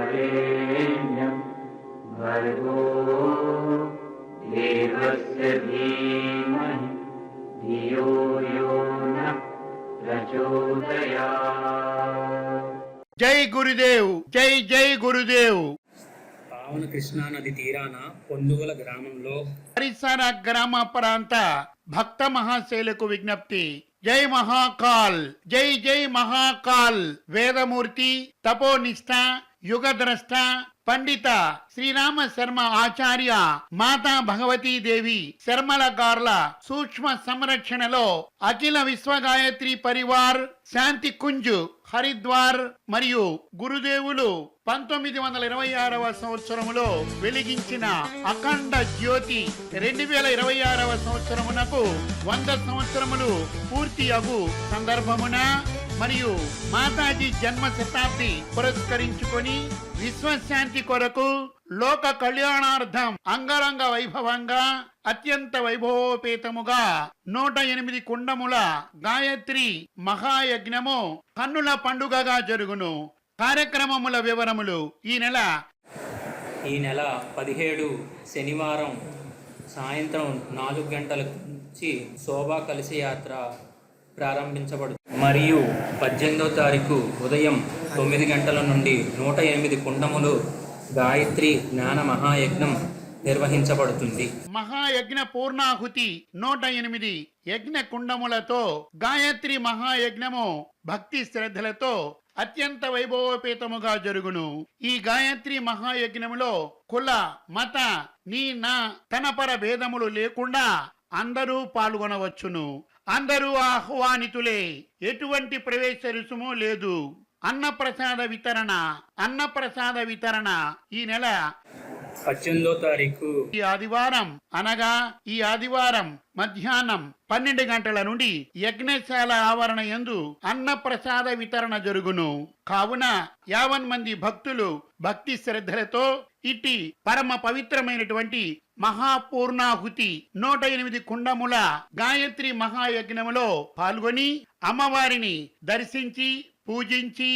सवितुर्वरेण्यं भर्गो देवस्य धीमहि धियो यो नः प्रचोदयात् జై గురుదేవ్ జై జై గురుదేవ్ పావన కృష్ణా నది తీరాన పొందుగల గ్రామంలో పరిసర గ్రామ ప్రాంత భక్త మహాశైలకు విజ్ఞప్తి जय महाकाल जय जय महाकाल। वेदमूर्ति तपोनिष्ठा युगद्रष्टा పండిత శ్రీరామ శర్మ ఆచార్య మాతా భగవతీ దేవి శర్మల గార్ల సూక్ష్మ సంరక్షణలో అఖిల విశ్వగాయత్రి పరివార్ శాంతి కుంజు హరిద్వార్ మరియు గురుదేవులు పంతొమ్మిది వందల ఇరవై ఆరవ సంవత్సరములో వెలిగించిన అఖండ జ్యోతి రెండు వేల ఇరవై ఆరవ సంవత్సరమునకు వంద సంవత్సరములు పూర్తి అగు సందర్భమున మరియు మాతాజీ జన్మ శతాబ్ది పురస్కరించుకొని విశ్వశాంతి కొరకు లోక కళ్యాణార్థం అంగరంగ వైభవంగా అత్యంత వైభవోపేతముగా నూట ఎనిమిది కుండముల గాయత్రి మహాయజ్ఞము కన్నుల పండుగగా జరుగును. కార్యక్రమముల వివరములు ఈ నెల ఈ నెల పదిహేడు శనివారం సాయంత్రం నాలుగు గంటల నుంచి శోభా కలిసి యాత్ర ప్రారంభించబడు మరియు పద్దెనిమిదవ తారీఖు ఉదయం తొమ్మిది గంటల నుండి నూట ఎనిమిది కుండములు గాయత్రి జ్ఞాన మహాయజ్ఞం నిర్వహించబడుతుంది. మహాయజ్ఞ పూర్ణాహుతి నూట ఎనిమిది యజ్ఞ కుండములతో గాయత్రి మహాయజ్ఞము భక్తి శ్రద్ధలతో అత్యంత వైభవోపేతముగా జరుగును. ఈ గాయత్రి మహాయజ్ఞములో కుల మత నీ నా తనపర భేదములు లేకుండా అందరూ పాల్గొనవచ్చును. అందరూ ఆహ్వానితులే. ఎటువంటి ప్రవేశ రుసుము లేదు. అన్నప్రసాద వితరణ అన్నప్రసాద వితరణ ఈ నెల పద్దెనిమిదో తారీఖు. ఈ ఆదివారం అనగా ఈ ఆదివారం మధ్యాహ్నం పన్నెండు గంటల నుండి యజ్ఞశాల ఆవరణ యందు అన్న ప్రసాద వితరణ జరుగును. కావున యావన్ మంది భక్తులు భక్తి శ్రద్ధలతో ఇట్టి పరమ పవిత్రమైనటువంటి మహాపూర్ణాహుతి నూట ఎనిమిది కుండముల గాయత్రి మహాయజ్ఞములో పాల్గొని అమ్మవారిని దర్శించి పూజించి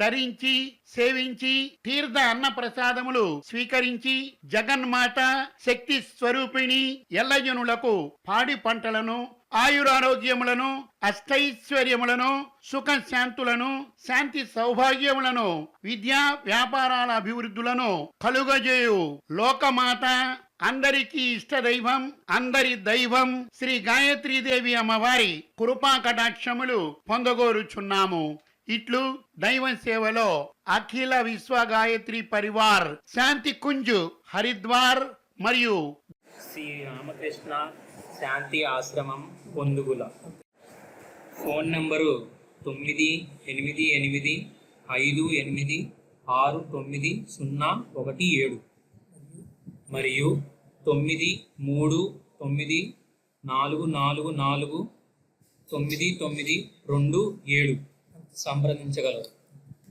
తరించి సేవించి తీర్థ అన్న ప్రసాదములు స్వీకరించి జగన్మాత శక్తి స్వరూపిణి ఎల్లజనులకు పాడి పంటలను ఆయురారోగ్యములను అష్టైశ్వర్యములను సుఖ శాంతులను శాంతి సౌభాగ్యములను విద్యా వ్యాపారాల అభివృద్ధులను కలుగజేయు. లోకమాత అందరికీ ఇష్ట దైవం అందరి దైవం శ్రీ గాయత్రీదేవి అమ్మవారి కృపా కటాక్షములు పొందగోరుచున్నాము. ఇట్లు దైవ సేవలో అఖిల విశ్వ గాయత్రి పరివార్ శాంతి కుంజ్ హరిద్వార్ మరియు శ్రీ రామకృష్ణ శాంతి ఆశ్రమం పొందుగుల. ఫోన్ నంబరు తొమ్మిది ఎనిమిది ఎనిమిది ఐదు ఎనిమిది ఆరు తొమ్మిది సున్నా ఒకటి ఏడు మరియు తొమ్మిది మూడు తొమ్మిది నాలుగు నాలుగు నాలుగు తొమ్మిది తొమ్మిది రెండు ఏడు. సంప్రదించగలరు.